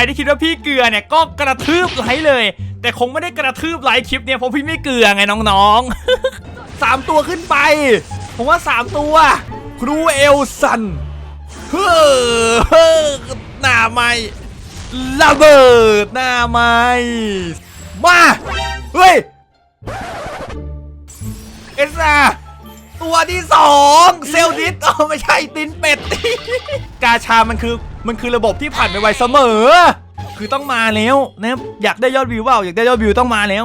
รที่คิดว่าพี่เกลือเนี่ยก็กระทืบไลค์เลย แต่คงไม่ได้กระทืบไลค์คลิปเนี่ยเพราะพี่ไม่เกลือไงน้องๆ สามตัวขึ้นไป ผมว่าสามตัว ครูเอลสันเฮ้อเฮ้อหน้าไม้ระเบิดหน้าไม้มาเฮ้ยเอสซาตัวที่สองเซลดิสอ๋อไม่ใช่ตินเป็ดกาชามันคือ มันคือระบบที่ผ่านไปไวเสมอ คือต้องมาแล้วนะอยากได้ยอดวิวเปล่าอยากได้ยอดวิวต้องมาแล้ว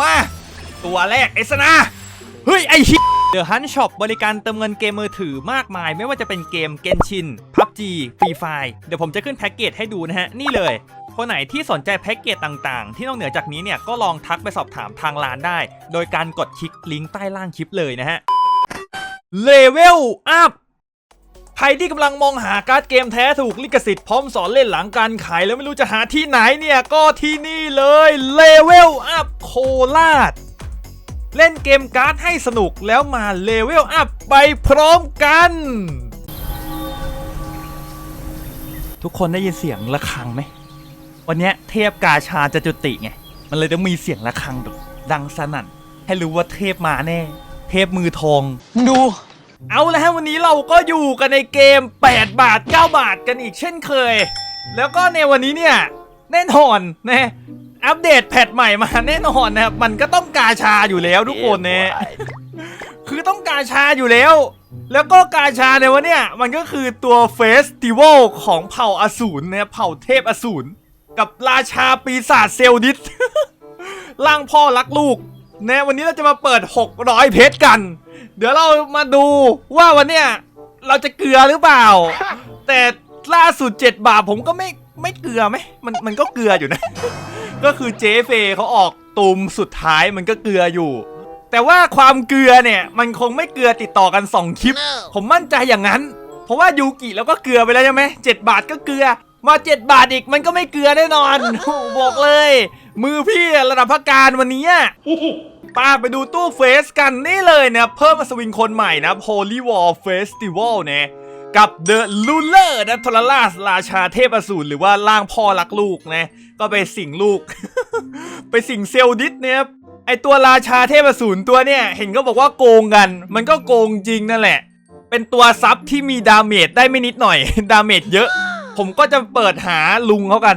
มา ตัวแรกเอสนาเฮ้ย ไอชิเดอะฮันช็อปบริการเติมเงินเกมมือถือมากมาย ไม่ว่าจะเป็นเกมเกนชินพับจีฟรีไฟเดี๋ยวผมจะขึ้นแพ็กเกจให้ดูนะฮะ นี่เลยคนไหนที่สนใจแพ็กเกจต่างๆ ที่นอกเหนือจากนี้เนี่ย ก็ลองทักไปสอบถามทางร้านได้ โดยการกดคลิกลิงก์ใต้ล่างคลิปเลยนะฮะเลเวลอัพ ใครที่กำลังมองหาการ์ดเกมแท้ถูกลิขสิทธิ์พร้อมสอนเล่นหลังการขายแล้วไม่รู้จะหาที่ไหนเนี่ย ก็ที่นี่เลยเลเวลอัพโคราชเล่นเกมการ์ดให้สนุกแล้วมาเลเวลอัพไปพร้อมกัน ทุกคนได้ยินเสียงะระฆังไหม วันนี้เทพกาชาจะจุติไง มันเลยต้องมีเสียงะระฆังดังสนั่น ให้รู้ว่าเทพมาแน่ เทพมือทอง มึงดู เอาแล้วฮะวันนี้เราก็อยู่กันในเกม 8 บาท 9 บาทกันอีกเช่นเคย แล้วก็ในวันนี้เนี่ยแน่นอนนะอัปเดตแพทใหม่มาแน่นอนนะครับมันก็ต้องกาชาอยู่แล้วทุกคนเนี่ยคือต้องกาชาอยู่แล้ว แล้วก็กาชาในวันเนี้ยมันก็คือตัวเฟสติวัลของเผ่าอสูรเนี่ยเผ่าเทพอสูรกับราชาปีศาจเซลดิสร่างพ่อรักลูก แนะวันนี้เราจะมาเปิด 600 เพชรกัน เดี๋ยวเรามาดูว่าวันเนี้ยเราจะเกลือหรือเปล่า แต่ล่าสุด 7 บาทผมก็ไม่ไม่เกลือไหมมันมันก็เกลืออยู่นะ ก็คือเจเฟเขาออกตุมสุดท้ายมันก็เกลืออยู่ แต่ว่าความเกลือเนี่ยมันคงไม่เกลือติดต่อกัน 2 คลิป ผมมั่นใจอย่างนั้น เพราะว่ายูกิแล้วก็เกลือไปแล้วใช่ไหมเจ็ดบาทก็เกลือ มา7บาทอีกมันก็ไม่เกลือแน่นอนโอ้โหบอกเลย มือพี่ระดับพักการวันนี้อะ ป้าไปดูตู้เฟสกันนี่เลยนะเพิ่มมาสวิงคนใหม่นะ Holy War Festival เนี่ยกับ The Ruler นะทรลาสราชาเทพอสูรหรือว่าร่างพ่อรักลูกนะก็ไปสิงลูก ไปสิงเซลดิสเนี่ยไอตัวราชาเทพอสูรตัวเนี่ยเห็นก็บอกว่าโกงกัน มันก็โกงจริงนั่นแหละ เป็นตัวซับที่มีดาเมจได้ไม่นิดหน่อย ดาเมจเยอะ ผมก็จะเปิดหาลุงเขากัน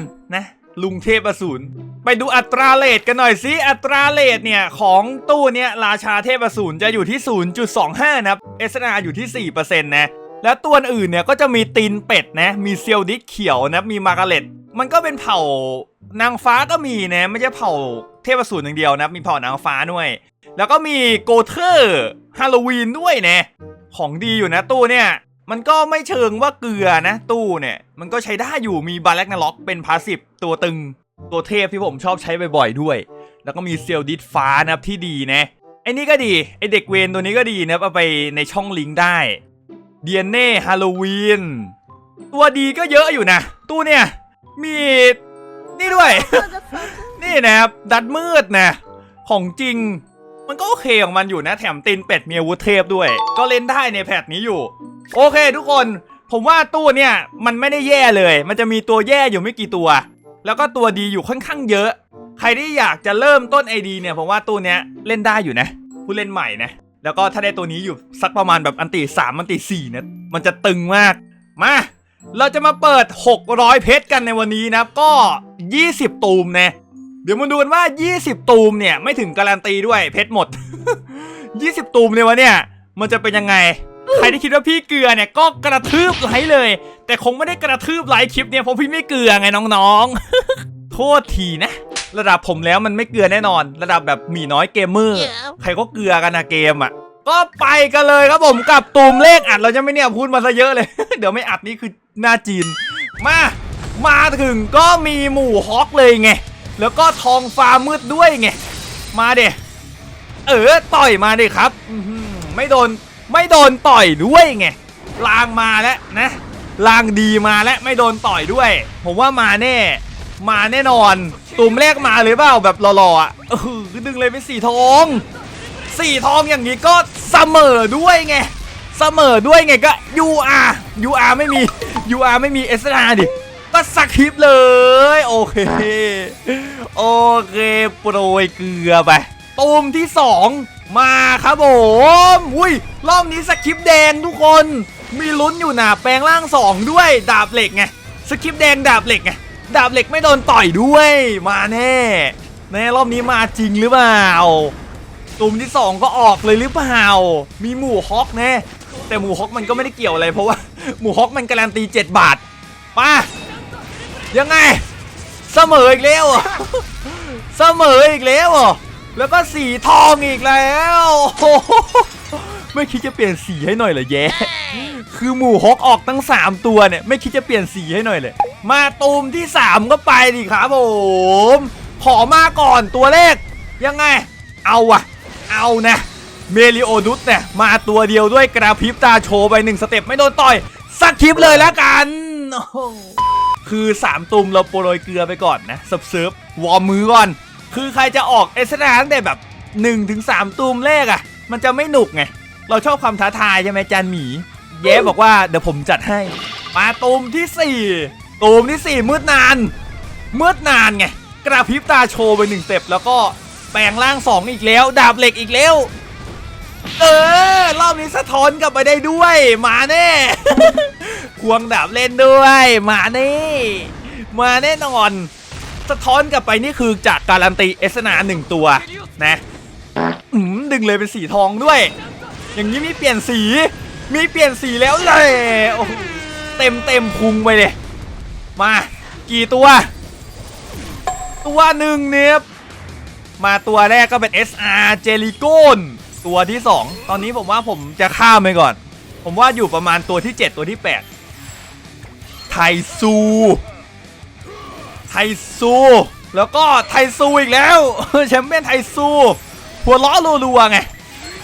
ลุงเทพอสูรไปดูอัตราเลทกันหน่อยสิอัตราเลทเนี่ย ของตู้เนี่ยราชาเทพอสูรจะอยู่ที่ 0.25 นะครับเอสนาอยู่ที่ 4%นะแล้วตัวอื่นเนี่ยก็จะมีตีนเป็ดนะมีเซียวดิสเขียวนะมีมาร์กาเร็ตมันก็เป็นเผ่านางฟ้าก็มีนะไม่ใช่เผ่าเทพอสูรอย่างเดียวนะมีเผ่านางฟ้าด้วย แล้วก็มีโกเทอร์ฮาโลวีนด้วยนะของดีอยู่นะตู้เนี่ย มันก็ไม่เชิงว่าเกลือนะ ตู้เนี่ย มันก็ใช้ได้อยู่มีบาร์แลกนาล็อกเป็นพาสซีฟตัวตึง ตัวเทพที่ผมชอบใช้บ่อยๆด้วย แล้วก็มีเซลดิสฟ้านะครับที่ดีนะไอ้นี่ก็ดีไอเด็กเวนตัวนี้ก็ดีนะครับเอาไปในช่องลิงก์ได้เดียนเน่ฮาโลวีนตัวดีก็เยอะอยู่นะ ตู้เนี่ย มีนี่ด้วย นี่นะครับ ดัดมืดนะ ของจริง มันก็โอเคของมันอยู่นะแถมตีนเป็ดมีอาวุธเทพด้วย ก็เล่นได้ในแพทนี้อยู่ โอเคทุกคน ผมว่าตู้เนี่ยมันไม่ได้แย่เลย มันจะมีตัวแย่อยู่ไม่กี่ตัว แล้วก็ตัวดีอยู่ค่อนข้างเยอะ ใครที่อยากจะเริ่มต้นไอดีเนี่ยผมว่าตู้เนี้ยเล่นได้อยู่นะ ผู้เล่นใหม่นะ แล้วก็ถ้าได้ตัวนี้อยู่สักประมาณแบบอันติสามอันติสี่นะมันจะตึงมาก มาเราจะมาเปิด 600 เพชรกันในวันนี้นะครับก็ 20 ตูมนะ เดี๋ยวมาดูกันว่า 20 ตูมเนี่ยไม่ถึงการันตีด้วยเพชรหมด 20 ตูมในวันเนี่ย มันจะเป็นยังไง ใครที่คิดว่าพี่เกลือเนี่ยก็กระทืบไลค์เลย แต่คงไม่ได้กระทืบไลค์คลิปเนี่ยเพราะพี่ไม่เกลือไงน้องๆ โทษทีนะ ระดับผมแล้วมันไม่เกลือแน่นอน ระดับแบบหมีน้อยเกมเมอร์ใครก็เกลือกันนะเกมอะก็ไปกันเลยครับผมกับตูมเลขอัดเราจะไม่เนี่ยพูดมาซะเยอะเลย เดี๋ยวไม่อัดนี่คือหน้าจีน มา มาถึงก็มีหมู่ฮอกเลยไง แล้วก็ทองฟ้ามืดด้วยไงมาเดเออต่อยมาดิครับไม่โดนไม่โดนต่อยด้วยไงลางมาแล้วนะลางดีมาแล้วไม่โดนต่อยด้วย ผมว่ามาแน่ มาแน่นอน ตุ่มแรกมาเลยเปล่าแบบหล่อๆอะเออดึงเลยเป็นสีทองสี่ทองอย่างนี้ก็เสมอด้วยไง เสมอด้วยไงก็ UR UR ไม่มี UR ไม่มีเอสนาดิ ก็สคริปเลย โอเค โอเคโปรยเกลือไปตูมที่สองมาครับผมอุ้ยรอบนี้สคริปแดงทุกคน มีลุ้นอยู่นะแปลงร่างสองด้วย ดาบเหล็กไงสคริปแดงดาบเหล็กไงดาบเหล็กไม่โดนต่อยด้วย มาแน่แน่รอบนี้มาจริงหรือเปล่าตุ่มที่สองก็ออกเลยหรือเปล่า มีหมูฮอกแน่แต่หมูฮอกมันก็ไม่ได้เกี่ยวอะไรเพราะว่าหมูฮอกมันการันตี 7 บาทมา ยังไง เสมออีกแล้วเหรอเสมออีกแล้วเหรอแล้วก็สีทองอีกแล้วโอ้โหไม่คิดจะเปลี่ยนสีให้หน่อยเหรอแย่คือหมูฮอกออกตั้ง 3 ตัวเนี่ย ไม่คิดจะเปลี่ยนสีให้หน่อยเลย มาตูมที่ 3 ก็ไปดิครับผมขอมาก่อนตัวเลข ยังไง เอาอะเอานะเมลิโอนุสเนี่ย มาตัวเดียวด้วยกระพริบตาโชว์ไปหนึ่งสเต็ปไม่โดนต่อย สักคลิปเลยแล้วกันโอ้โห คือ 3 ตุ่มเราโปรยเกลือไปก่อนนะซับเซิร์ฟวอร์มมือก่อน คือใครจะออกเอสนาตั้งแต่แบบ 1-3ถึง3ตุ่มแรกอะมันจะไม่หนุกไง เราชอบความท้าทายใช่ไหมจานหมี เย้บอกว่าเดี๋ยวผมจัดให้ มาตูมที่ 4ตูมที่ 4 มืดนาน มืดนานไง กระพริบตาโชว์ไปหนึ่งเต็ปแล้วก็แปลงร่างสองอีกแล้ว ดาบเหล็กอีกแล้ว เออ รอบนี้สะท้อนกลับไปได้ด้วย มาแน่ ควงดาบเล่นด้วย มาแน่มาแน่นอน สะท้อนกลับไปนี่คือจากการันตีเอสนาหนึ่งตัวนะอืมดึงเลยเป็นสีทองด้วย อย่างนี้มีเปลี่ยนสี มีเปลี่ยนสีแล้วเลยเต็มเต็มพุงไปเลย มา กี่ตัว ตัวหนึ่งเนี่ยมาตัวแรกก็เป็น SR เจลิโกน ตัวที่ 2 ตอนนี้ผมว่าผมจะข้ามไปก่อน ผมว่าอยู่ประมาณตัวที่ 7 ตัวที่ 8 ไทซู ไทซู แล้วก็ไทซูอีกแล้วแชมเปี้ยนไทซูหัวล้อรัวๆไง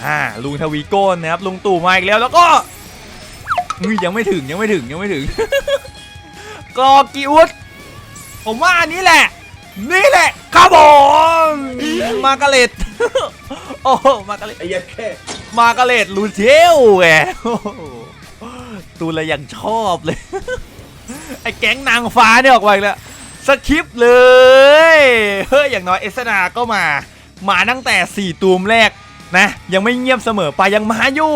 อ่าลุงทวีโก้นะครับลุงตู่มาอีกแล้วแล้วก็ยังไม่ถึงยังไม่ถึงยังไม่ถึงกอกิอุดผมว่าอันนี้แหละ นี่แหละครับผมมากร์กาเร็ต โอ้โหมาร์กาเร็ตไอ้ยัดแค่มาร์กาเร็ตลูเชลแหมโอ้โหตูละยังชอบเลย ไอ้แก๊งนางฟ้าเนี่ยออกมาอีกแล้วสคริปต์เลย เฮ้ย อย่างน้อยเอสนาก็มา มาตั้งแต่ 4 ตูมแรกนะ ยังไม่เงียบเสมอไปยังมาอยู่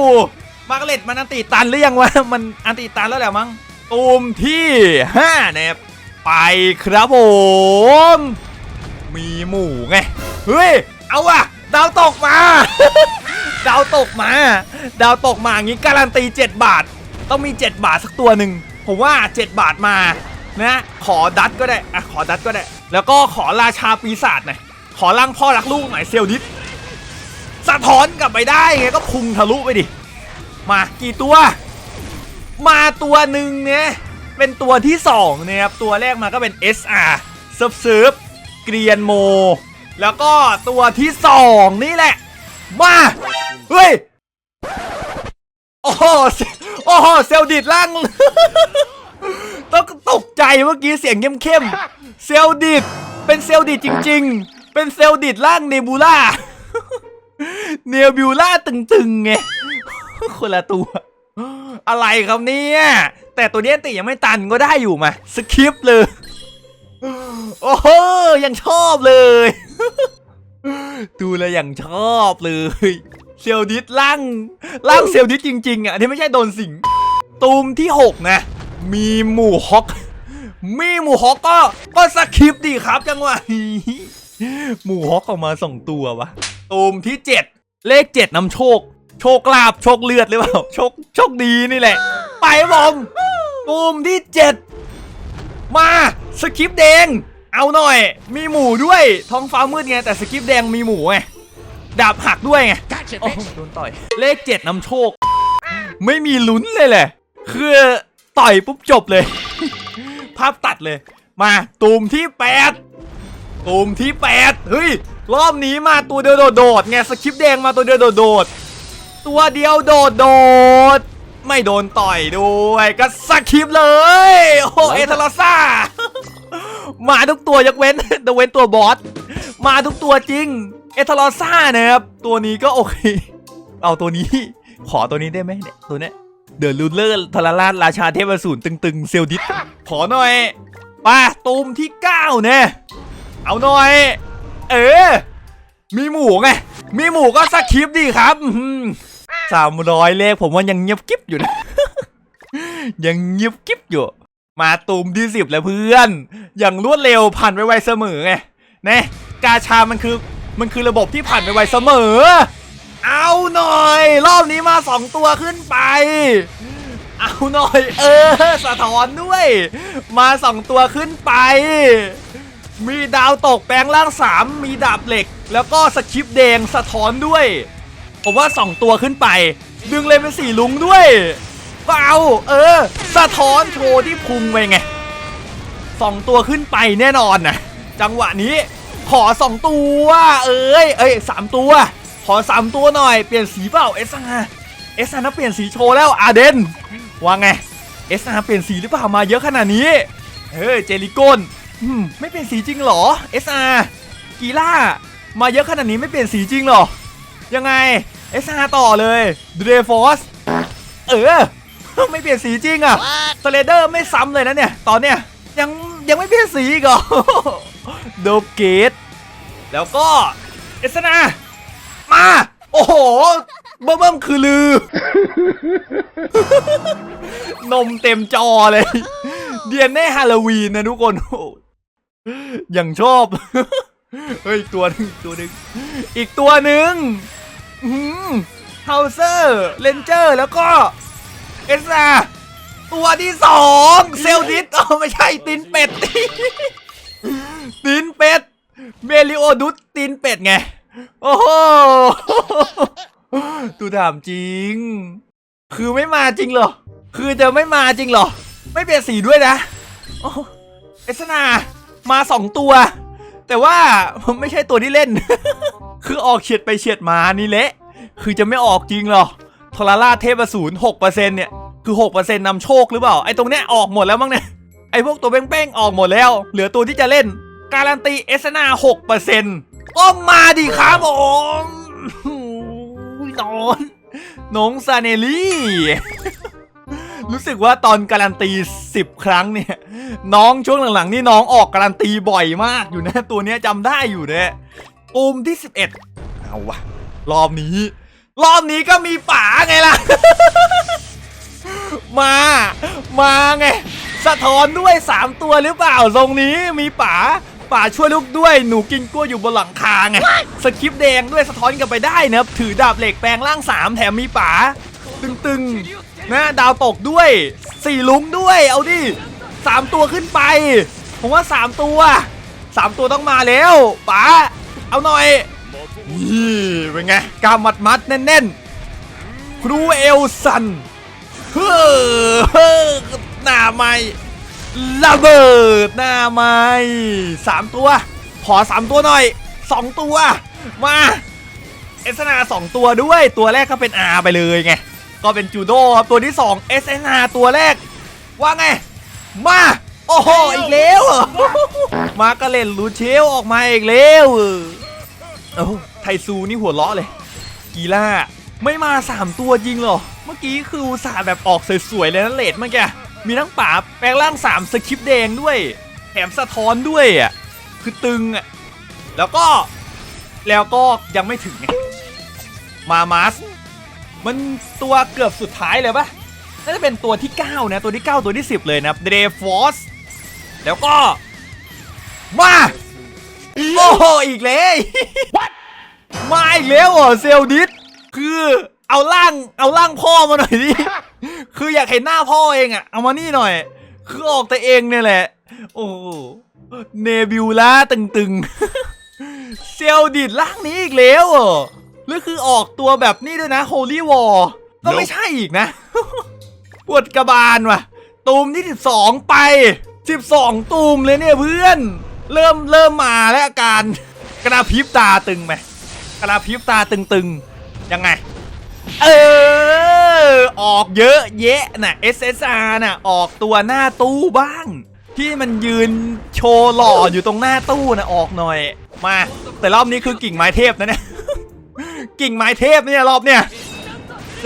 มาร์กาเร็ตมันอันติตันหรือยังวะ มันอันติตันแล้วแหละมั้ง ตูมที่5นะครับไปครับผม มีหมูไง เฮ้ย เอาว่ะ ดาวตกมา ดาวตกมา ดาวตกมาอย่างงี้การันตี 7 บาท ต้องมี 7 บาทสักตัวหนึ่งผมว่า 7 บาทมานะขอดัตก็ได้อะขอดัตก็ได้ แล้วก็ขอราชาปีศาจหน่อยขอร่างพ่อรักลูกหน่อยเซลดิสสะท้อนกลับไปได้ไงก็พุงทะลุไปดิ มากี่ตัว มาตัวหนึ่งเนี่ยเป็นตัวที่2เนี่ยครับตัวแรกมาก็เป็น SR เซิร์ฟเซิร์ฟเกรียนโม แล้วก็ตัวที่2นี่แหละ มา เฮ้ย โอ้โหโอ้โหเซลดิดล่าง ต้องตกใจเมื่อกี้เสียงเข้มๆเซลดิดเป็นเซลดิดจริง ๆ เป็นเซลดิดล่างเนบูล่า เนบิวล่าตึงๆไง คนละตัว อะไรครับเนี่ย แต่ตัวนี้ติยังไม่ตันก็ได้อยู่มา สคริปต์เลย โอ้โหยังชอบเลย ดูแลวยังชอบเลยเซลดิสล่างล่างเซลดิสจริง ๆ อะอันนี้ไม่ใช่โดนสิงตูมที่ 6 นะ มีหมู่ฮอกมีหมู่ฮอกก็ก็สคริปดีครับจังหวะหมู่ฮอกออกมาสองตัววะตูมที่ 7 เลข 7นำโชค โชคลาภโชคเลือดหรือเปล่าโชคโชคดีนี่แหละ ไปบผมตูมที่ 7 มาสคริปต์แดง เอาหน่อย มีหมูด้วย ท้องฟ้ามืดไงแต่สคริปต์แดงมีหมูไงดาบหักด้วยไงโอ้โหโดนต่อย เลขเจ็ดนำโชค ไม่มีลุ้นเลยแหละ คือต่อยปุ๊บจบเลย ภาพตัดเลย มาตูมที่8ตูมที่8เฮ้ย รอบนี้มาตัวเดียวโดดๆไงสคริปต์แดงมาตัวเดียวโดดๆตัวเดียวโดดโดดๆ ไม่โดนต่อยด้วยก็สคริปเลย โอ้เอทาราซ่า มาทุกตัวยกเว้นยกเว้นตัวบอส มาทุกตัวจริง เอทาลอซ่านะครับ ตัวนี้ก็โอเค เอาตัวนี้ ขอตัวนี้ได้ไหมเนี่ยตัวเนี้ยเดอะลูเลอร์ทรราชราชาเทพสูรตึง ๆ เซลดิสขอหน่อยป่ะตูมที่ 9 เนี่ย เอาหน่อย เออ มีหมูไง มีหมูก็สคริปดีครับ สามร้อยเลขผมว่ายังเงียบกิ๊บอยู่นะ ยังเงียบกิ๊บอยู่ มาตูมที่สิบแล้วเพื่อน อย่างรวดเร็วผ่านไปไวเสมอไงนะกาชามันคือมันคือระบบที่ผ่านไปไวเสมอ เอาหน่อย รอบนี้มาสองตัวขึ้นไป เอาหน่อย เออ สะท้อนด้วย มาสองตัวขึ้นไป มีดาวตกแปลงร่างสามมีดาบเหล็ก แล้วก็สคริปต์แดงสะท้อนด้วย ผมว่าสองตัวขึ้นไป ดึงเลยเป็นสีลุงด้วยก็เอาเออ สะท้อนโชว์ที่พุงไปไงสองตัวขึ้นไปแน่นอนนะจังหวะนี้ขอสองตัว เอ้ยเอ้ยสามตัว ขอสามตัวหน่อยเปลี่ยนสีเปล่าเอสอาเอสอานะเปลี่ยนสีโชว์แล้วอาเดนว่าไงเอสอาเปลี่ยนสีหรือเปล่ามาเยอะขนาดนี้เฮ้ยเจลิโกนไม่เปลี่ยนสีจริงหรอเอสอากีล่ามาเยอะขนาดนี้ไม่เปลี่ยนสีจริงหรอยังไง เอสอาต่อเลยเดรฟอสเออ ไม่เปลี่ยนสีจริงอะสเลเดอร์ไม่ซ้ำเลยนะเนี่ย ตอนเนี้ยยังยังไม่เปลี่ยนสีอีกเหรอโดเกตแล้วก็เอสนามา โอ้โห เบิ่มๆคือลือ นมเต็มจอเลย เดียนในฮาโลวีนนะทุกคนโอ้ยังชอบ เฮ้ยอีกตัวหนึงอีกตัวหนึงอีกตัวหนึ่ง เฮาเซอร์เลนเจอร์แล้วก็เอสนาตัวที่สองเซลดิสอ๋อไม่ใช่ตินเป็ดตีนเป็ดเมลิโอดุสตีนเป็ดไง โอ้โหตูถามจริง คือไม่มาจริงเหรอ คือจะไม่มาจริงเหรอ ไม่เปลี่ยนสีด้วยนะเอสนามาสองตัว แต่ว่าผมไม่ใช่ตัวที่เล่น คือออกเฉียดไปเฉียดมานี่เละ คือจะไม่ออกจริงหรอทรราเทพศูนย์หกเปอร์เซ็นเนี่ย คือหกเปอร์เซ็นต์นำโชคหรือเปล่า ไอ้ตรงเนี้ยออกหมดแล้วมั้งเนี่ย ไอ้พวกตัวเป้งๆออกหมดแล้ว เหลือตัวที่จะเล่น การันตีเอสนาหกเปอร์เซ็นต์ก็มาดิครับผมนอนน้องซาเนลี่ รู้สึกว่าตอนการันตี 10 ครั้งเนี่ย น้องช่วงหลังๆ นี่น้องออกการันตีบ่อยมากอยู่นะ ตัวเนี้ยจำได้อยู่เนี่ย ปูมที่ 11 เอาวะรอบนี้ รอบนี้ก็มีป๋าไงล่ะ มา มาไง สะท้อนด้วย 3 ตัวหรือเปล่าทรงนี้มีป๋าป๋าช่วยลูกด้วยหนูกินกล้วยอยู่บนหลังคาไงสคริปต์แดงด้วยสะท้อนกลันไปได้นะครับถือดาบเหล็กแปลงร่าง 3 แถมมีป๋าตึงๆนะดาวตกด้วย4ลุงด้วย เอาดิ3ตัวขึ้นไป ผมว่า3ตัว3ตัวต้องมาแล้วป๋า เอาหน่อยนี่เป็นไงกามัดมัดแน่นๆ ครูเอลสันเฮ้อเฮ้อหน้าไม้ระเบิดหน้าไม้สามตัว ขอสามตัวหน่อยสองตัว มาเอสนาสองตัวด้วยตัวแรกก็เป็น R ไปเลยไง ก็เป็นจูโดครับตัวที่สอง SNR ตัวแรก ว่าไง มา โอ้โหอีกแล้วเหรอมากระเล่นลูเชลออกมาอีกแล้วเออโอ้โหไทซูนี่หัวเราะเลย กีล่าไม่มา 3 ตัวจริงเหรอ เมื่อกี้คืออุตส่าห์แบบออกสวยๆเลยนะเลดเมื่อกี้มีทั้งป่าแปลงร่าง 3 สคริปต์แดงด้วยแถมสะท้อนด้วยอะคือตึงอะแล้วก็แล้วก็ยังไม่ถึงไงมามาสมันตัวเกือบสุดท้ายเลยปะน่าจะเป็นตัวที่ 9 นะ ตัวที่ 9 ตัวที่ 10 เลยนะเดรฟอส แล้วก็ มา โอ้โหอีกเลยมาอีกแล้วเหรอเซลดิสคือเอาร่างเอาร่างพ่อมาหน่อยดิคืออยากเห็นหน้าพ่อเองอะเอามานี่หน่อย คือออกแต่เองเนี่ยแหละ โอ้โหเนบิวล่าตึงๆ เซลดิสร่างนี้อีกแล้วเหรอหรือคือออกตัวแบบนี้ด้วยนะโฮลี่วอร์ก็ไม่ใช่อีกนะ ปวดกระบาลว่ะ ตูมที่12ไป 12 ตูมเลยเนี่ยเพื่อน เริ่มเริ่มมาแล้วอาการกระพริบตาตึงไหมกระพริบตาตึงๆ ยังไง เออ ออกเยอะแยะน่ะ SSR น่ะ ออกตัวหน้าตู้บ้าง ที่มันยืนโชว์หล่ออยู่ตรงหน้าตู้นะออกหน่อย มา แต่รอบนี้คือกิ่งไม้เทพนะเนี่ย กิ่งไม้เทพเนี่ยรอบเนี่ย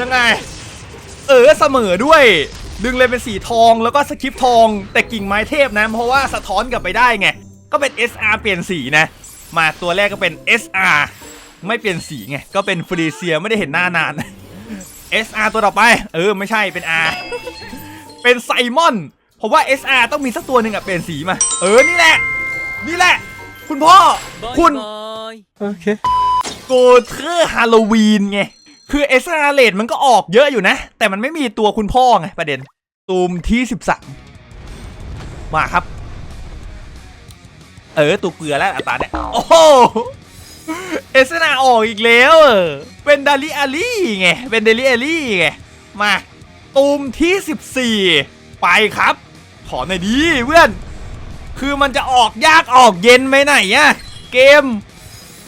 ยังไง เออเสมอด้วย ดึงเลยเป็นสีทองแล้วก็สคริปต์ทอง แต่กิ่งไม้เทพนะ เพราะว่าสะท้อนกลับไปได้ไง ก็เป็น SR เปลี่ยนสีนะ มาตัวแรกก็เป็น SR ไม่เปลี่ยนสีไง ก็เป็นฟรีเซียไม่ได้เห็นหน้านาน SR ตัวต่อไป เออ ไม่ใช่เป็น R เป็นไซมอนผมว่า SR ต้องมีสักตัวหนึ่งอะเปลี่ยนสีมา เออ นี่แหละ นี่แหละ คุณพ่อ คุณ โอเค โกเทอร์ฮาโลวีนไง คือเอสอาเลดมันก็ออกเยอะอยู่นะ แต่มันไม่มีตัวคุณพ่อไงประเด็นตูมที่13มาครับ เออตูเกลือแล้วอัตราเนี่ยโอ้โหเอสนาออกอีกแล้วเป็นดาลิอาลี่ไงเป็นเดลิอาลี่ไงมาตูมที่ 14 ไปครับ ขอหน่อยดีเพื่อน คือมันจะออกยากออกเย็นไปไหนอะเกม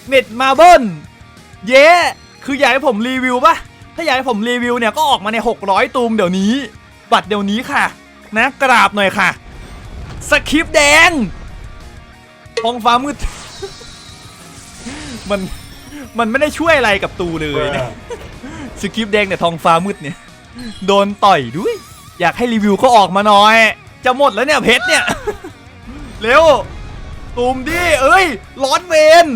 เน็ตมาเบิลเย้ คืออยากให้ผมรีวิวปะถ้าอยากให้ผมรีวิวเนี่ยก็ออกมาใน 600 ตูมเดี๋ยวนี้ บัตรเดี๋ยวนี้ค่ะ นะกราบหน่อยค่ะ สคริปต์แดงท้องฟ้ามืด มันมันไม่ได้ช่วยอะไรกับตูเลยนะสคริปต์แดงเนี่ยท้องฟ้ามืดเนี่ย โดนต่อยด้วย อยากให้รีวิวก็ออกมาหน่อย จะหมดแล้วเนี่ยเพชรเนี่ย เร็วตูมดิเอ้ยลอดเวน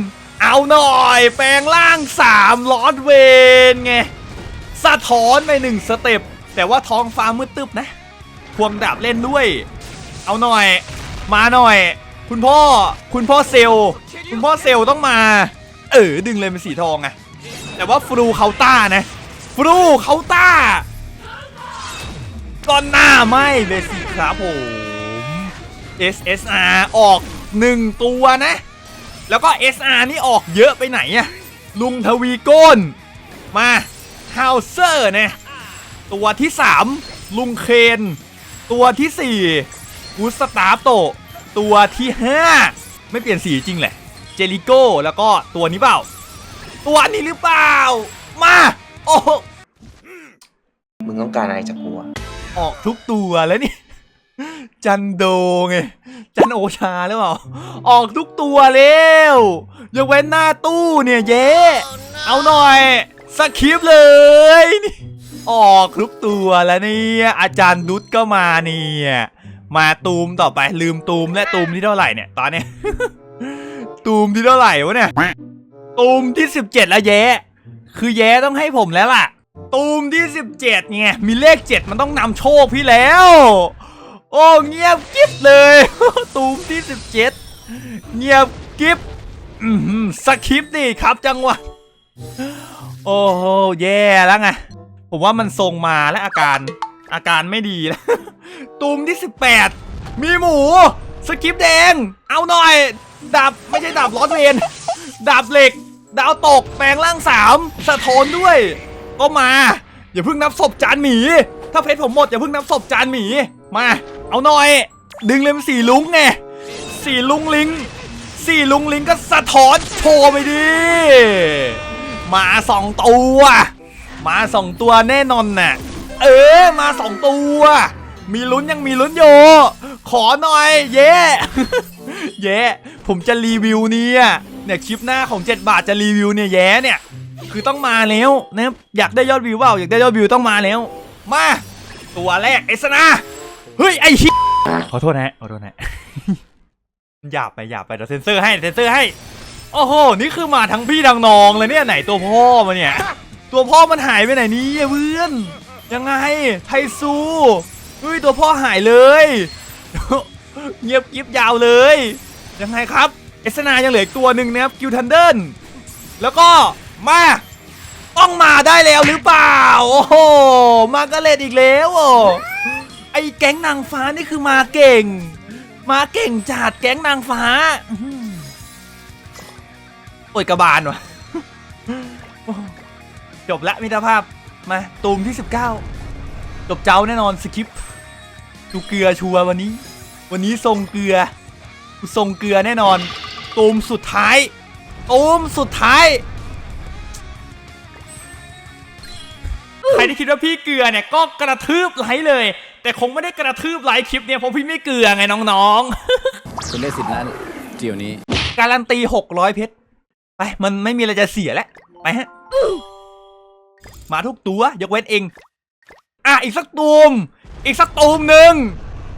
เอาหน่อย แปลงร่าง3ลอดเวนไงสะท้อนไปหนึ่งสเต็ปแต่ว่าท้องฟ้ามืดตึบนะพวงดาบเล่นด้วย เอาหน่อย มาหน่อย คุณพ่อคุณพ่อเซลคุณพ่อเซลต้องมา เออดึงเลยเป็นสีทองไงแต่ว่าฟลูเคาต้านะฟลูเคาต้าก็หน้าไม่เลยสิครับผม SSR ออกหนึ่งตัวนะ แล้วก็ SR นี่ออกเยอะไปไหนอะลุงทวีโก้นมาฮาวเซอร์เนี่ยตัวที่ 3 ลุงเคน ตัวที่ 4กุสตาโตะตัวที่ 5 ไม่เปลี่ยนสีจริงแหละ เจลิโก้แล้วก็ตัวนี้เปล่า ตัวนี้หรือเปล่า มา โอ้โหมึงต้องการอะไรจากกูอะออกทุกตัวแล้วนี่ จันโดไง จันโอชาหรือเปล่า ออกทุกตัวเร็วยกเว้นหน้าตู้เนี่ยเย้เอาหน่อยสคริปต์เลยนี่ออกทุกตัวแล้วเนี่ยอาจารย์ดุดก็มาเนี่ยมาตูมต่อไปลืมตูมและตูมที่เท่าไหร่เนี่ยตอนเนี้ยตูมที่เท่าไหร่วะเนี่ยตูมที่ 17 แล้วแย้คือแย้ต้องให้ผมแล้วล่ะ ตูมที่ 17ไงมีเลข 7 มันต้องนำโชคพี่แล้ว โอ้เงียบกิ๊บเลย ตูมที่ 17 เงียบกิ๊บอือหือสคริปต์นี่ครับจังหวะ โอ้โหแย่แล้วไง ผมว่ามันทรงมาและอาการอาการไม่ดีแล้ว ตูมที่ 18 มีหมู สคริปต์แดง เอาหน่อยดาบไม่ใช่ดาบร้อนเวนดาบเหล็ก ดาวตกแปลงร่างสามสะท้อนด้วย ก็มา อย่าเพิ่งนับศพจานหมี ถ้าเพชรผมหมดอย่าเพิ่งนับศพจานหมี มา เอาหน่อย ดึงเลยเป็นสีลุงไงสีลุงลิงสีลุงลิงก็สะท้อนโชว์ไปดิมาสองตัวมาสองตัวแน่นอนน่ะ เออมาสองตัว มีลุ้นยังมีลุ้นอยู่ขอหน่อย เย้เย้ผมจะรีวิวเนี่ยเนี่ยคลิปหน้าของ 7 บาทจะรีวิวเนี่ยแย้เนี่ย คือต้องมาแล้วนะครับอยากได้ยอดวิวเปล่าอยากได้ยอดวิวต้องมาแล้ว มา ตัวแรกไอสนา เฮ้ยไอชิขอโทษนะขอโทษนะหยาบไปหยาบไปเดี๋ยวเซ็นเซอร์ให้เซ็นเซอร์ให้ โอ้โห นี่คือมาทั้งพี่ทั้งน้องเลยเนี่ยไหนตัวพ่อมาเนี่ย ตัวพ่อมันหายไปไหนนี่เพื่อนยังไงไทซูเฮ้ยตัวพ่อหายเลย เงียบกิบยาวเลย ยังไงครับ เอสนายังเหลืออีกตัวหนึ่งนะครับกิวทันเดิลแล้วก็มาต้องมาได้แล้วหรือเปล่า โอ้โห มาก็เลดอีกแล้วโอ้ ไอ้แก๊งนางฟ้านี่คือมาเก่ง มาเก่งจัดแก๊งนางฟ้าอื้อหือโอยกระบาลวะโอ้จบละมิตรภาพ มาตูมที่ 19 จบเจ้าแน่นอนสคริปดูเกลือชัวร์วันนี้ วันนี้ทรงเกลือกูทรงเกลือแน่นอน ตูมสุดท้ายตูมสุดท้าย ใครที่คิดว่าพี่เกลือเนี่ยก็กระทืบไลเลย แต่คงไม่ได้กระทืบไลค์คลิปเนี่ยเพราะพี่ไม่เกลือไงน้องคุณได้สิทธิ์นั้นเดี๋ยวนี้ๆการันตี 600 เพชรไปมันไม่มีอะไรจะเสียแล้วไปฮะมาทุกตัวยกเว้นเอง อะอีกสักตูม อีกสักตูมหนึ่ง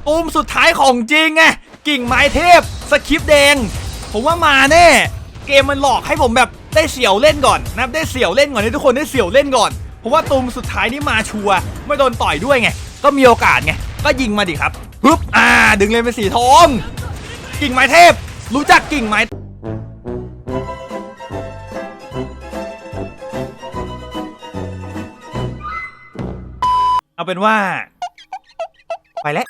ตูมสุดท้ายของจริงไงกิ่งไม้เทพสคริปต์แดง ผมว่ามาแน่ เกมมันหลอกให้ผมแบบได้เสี่ยวเล่นก่อนนะครับได้เสี่ยวเล่นก่อนให้ทุกคนได้เสี่ยวเล่นก่อนเพราะว่าตูมสุดท้ายนี่มาชัวร์ไม่โดนต่อยด้วยไง ก็มีโอกาสไงก็ยิงมาดิครับปึ๊บอ่า ดึงเลยเป็นสีทองกิ่งไม้เทพ รู้จักกิ่งไม้เอาเป็นว่า ไปแล้ว